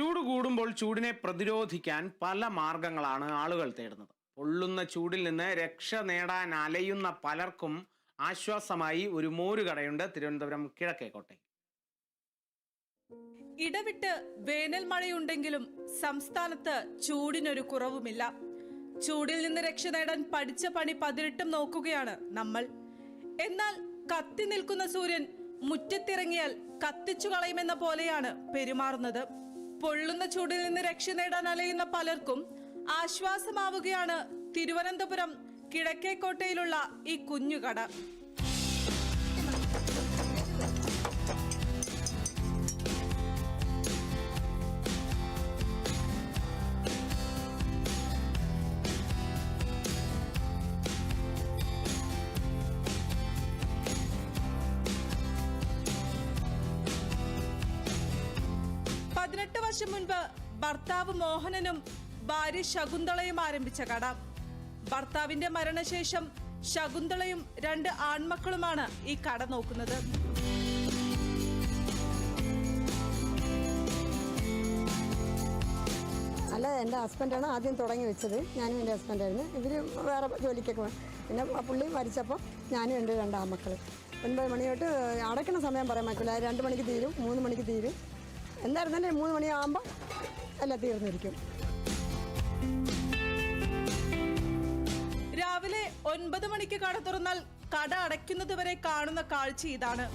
ചൂട് കൂടുമ്പോൾ ചൂടിനെ പ്രതിരോധിക്കാൻ പല മാർഗങ്ങളാണ് ആളുകൾ തേടുന്നത്. പൊള്ളുന്ന ചൂടിൽ നിന്ന് രക്ഷ നേടാൻ അലയുന്ന പലർക്കും ആശ്വാസമായി ഒരു മോരുകടയുണ്ട് തിരുവനന്തപുരം കിഴക്കേക്കോട്ടെ ഇടവിട്ട് വേനൽ മഴയുണ്ടെങ്കിലും സംസ്ഥാനത്ത് ചൂടിനൊരു കുറവുമില്ല. ചൂടിൽ നിന്ന് രക്ഷ നേടാൻ പഠിച്ച പണി പതിനെട്ടും നോക്കുകയാണ് നമ്മൾ. എന്നാൽ കത്തി നിൽക്കുന്ന സൂര്യൻ മുറ്റത്തിറങ്ങിയാൽ കത്തിച്ചു കളയുമെന്ന പോലെയാണ് പെരുമാറുന്നത്. പൊള്ളുന്ന ചൂടിൽ നിന്ന് രക്ഷ നേടാൻ അലയുന്ന പലർക്കും ആശ്വാസമാവുകയാണ് തിരുവനന്തപുരം കിഴക്കേക്കോട്ടയിലുള്ള ഈ കുഞ്ഞുകട. പതിനെട്ട് വർഷം മുൻപ് ഭർത്താവ് മോഹനനും ഭാര്യ ശകുന്തളയും ആരംഭിച്ച കട. ഭർത്താവിന്റെ മരണശേഷം ശകുന്തളയും രണ്ട് ആൺമക്കളുമാണ് ഈ കട നോക്കുന്നത്. അല്ല എന്റെ ഹസ്ബൻഡാണ് ആദ്യം തുടങ്ങി വെച്ചത്. ഞാനും എന്റെ ഹസ്ബൻഡായിരുന്നു. ഇവർ വേറെ ജോലിക്കൊക്കെ. പിന്നെ പുള്ളി മരിച്ചപ്പോൾ ഞാനും എന്റെ രണ്ടാം മക്കൾ ഒൻപത് മണി തൊട്ട് അടയ്ക്കണ സമയം പറയാൻ പറ്റില്ല രണ്ട് മണിക്ക് തീരും മൂന്ന് മണിക്ക് തീരും. എന്തായിരുന്നാലും മൂന്ന് മണിയാകുമ്പോൾ എല്ലാം തീർന്നിരിക്കും. രാവിലെ ഒൻപത് മണിക്ക് കട തുറന്നാൽ കട അടയ്ക്കുന്നത് വരെ കാണുന്ന കാഴ്ച ഇതാണ്.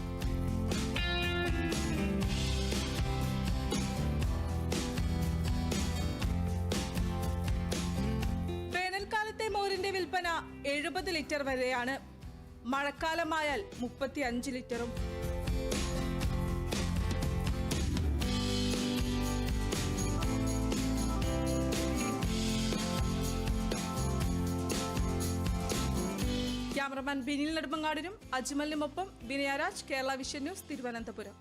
വേനൽക്കാലത്തെ മോരിന്റെ വിൽപ്പന എഴുപത് ലിറ്റർ വരെയാണ്. മഴക്കാലമായാൽ മുപ്പത്തി അഞ്ച് ലിറ്ററും. ക്യാമറമാൻ ബിനിൽ നെടുമങ്ങാടിനും അജ്മലിനുമൊപ്പം വിനയരാജ് കേരള വിഷൻ ന്യൂസ് തിരുവനന്തപുരം